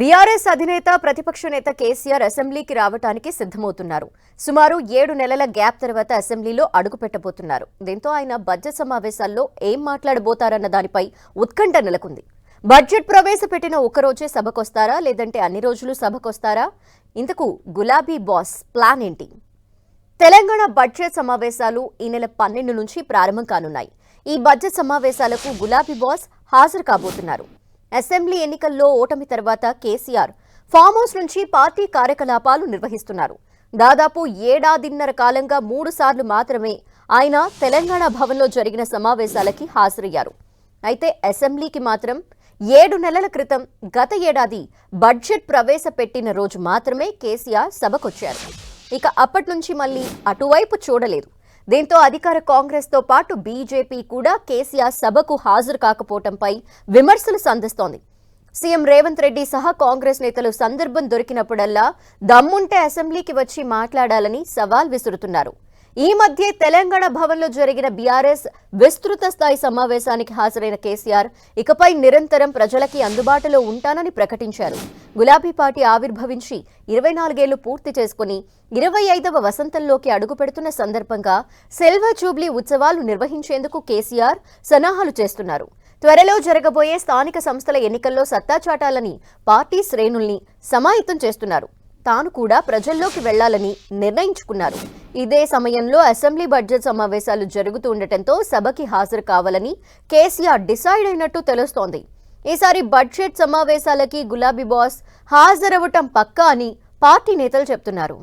BRS అధినేత ప్రతిపక్ష నేత కేసీఆర్ అసెంబ్లీకి రావటానికి సిద్ధమవుతున్నారు. సుమారు ఏడు నెలల గ్యాప్ తర్వాత అసెంబ్లీలో అడుగుపెట్టబోతున్నారు దీంతో ఆయన బడ్జెట్ సమావేశాల్లో ఏం మాట్లాడబోతారన్న దానిపై ఉత్కంఠ నెలకొంది. బడ్జెట్ ప్రవేశపెట్టిన ఒకరోజే సభకొస్తారా? లేదంటే అన్ని రోజులు సభకొస్తారా? ఇంతకు గులాబీ బాస్ ప్లాన్ ఏంటి? తెలంగాణ బడ్జెట్ సమావేశాలు ఈ నెల పన్నెండు నుంచి ప్రారంభం కానున్నాయి. ఈ బడ్జెట్ సమావేశాలకు గులాబీ బాస్ హాజరు కాబోతున్నారు. అసెంబ్లీ ఎన్నికల్లో ఓటమి తర్వాత కేసీఆర్ ఫామ్ హౌస్ నుంచి పార్టీ కార్యకలాపాలు నిర్వహిస్తున్నారు. దాదాపు ఏడాదిన్నర కాలంగా మూడు సార్లు మాత్రమే ఆయన తెలంగాణ భవన్లో జరిగిన సమావేశాలకి హాజరయ్యారు. అయితే అసెంబ్లీకి మాత్రం ఏడు నెలల క్రితం గత ఏడాది బడ్జెట్ ప్రవేశపెట్టిన రోజు మాత్రమే కేసీఆర్ సభకొచ్చారు. ఇక అప్పటి నుంచి మళ్ళీ అటువైపు చూడలేదు. దీంతో అధికార కాంగ్రెస్తో పాటు బీజేపీ కూడా కేసీఆర్ సభకు హాజరు కాకపోవడంపై విమర్శలు సంధిస్తోంది. సీఎం రేవంత్ రెడ్డి సహా కాంగ్రెస్ నేతలు సందర్భం దొరికినప్పుడల్లా దమ్ముంటే అసెంబ్లీకి వచ్చి మాట్లాడాలని సవాల్ విసురుతున్నారు. ఈ మధ్య తెలంగాణ భవన్లో జరిగిన బీఆర్ఎస్ విస్తృత స్థాయి సమావేశానికి హాజరైన కేసీఆర్ ఇకపై నిరంతరం ప్రజలకి అందుబాటులో ఉంటానని ప్రకటించారు. గులాబీ పార్టీ ఆవిర్భవించి ఇరవై నాలుగేళ్ళు పూర్తి చేసుకుని ఇరవై ఐదవ వసంతంలోకి అడుగుపెడుతున్న సందర్భంగా సిల్వర్ జూబ్లీ ఉత్సవాలు నిర్వహించేందుకు కేసీఆర్ సన్నాహాలు చేస్తున్నారు. త్వరలో జరగబోయే స్థానిక సంస్థల ఎన్నికల్లో సత్తా చాటాలని పార్టీ శ్రేణుల్ని సమాహితం చేస్తున్నారు. తాను కూడా ప్రజల్లోకి వెళ్ళాలని నిర్ణయించుకున్నారు. ఇదే సమయంలో అసెంబ్లీ బడ్జెట్ సమావేశాలు జరుగుతూ ఉండటంతో సభకి హాజరు కావాలని కేసీఆర్ డిసైడ్ అయినట్టు తెలుస్తోంది. ఈసారి బడ్జెట్ సమావేశాలకి గులాబీ బాస్ హాజరవటం పక్కా అని పార్టీ నేతలు చెప్తున్నారు.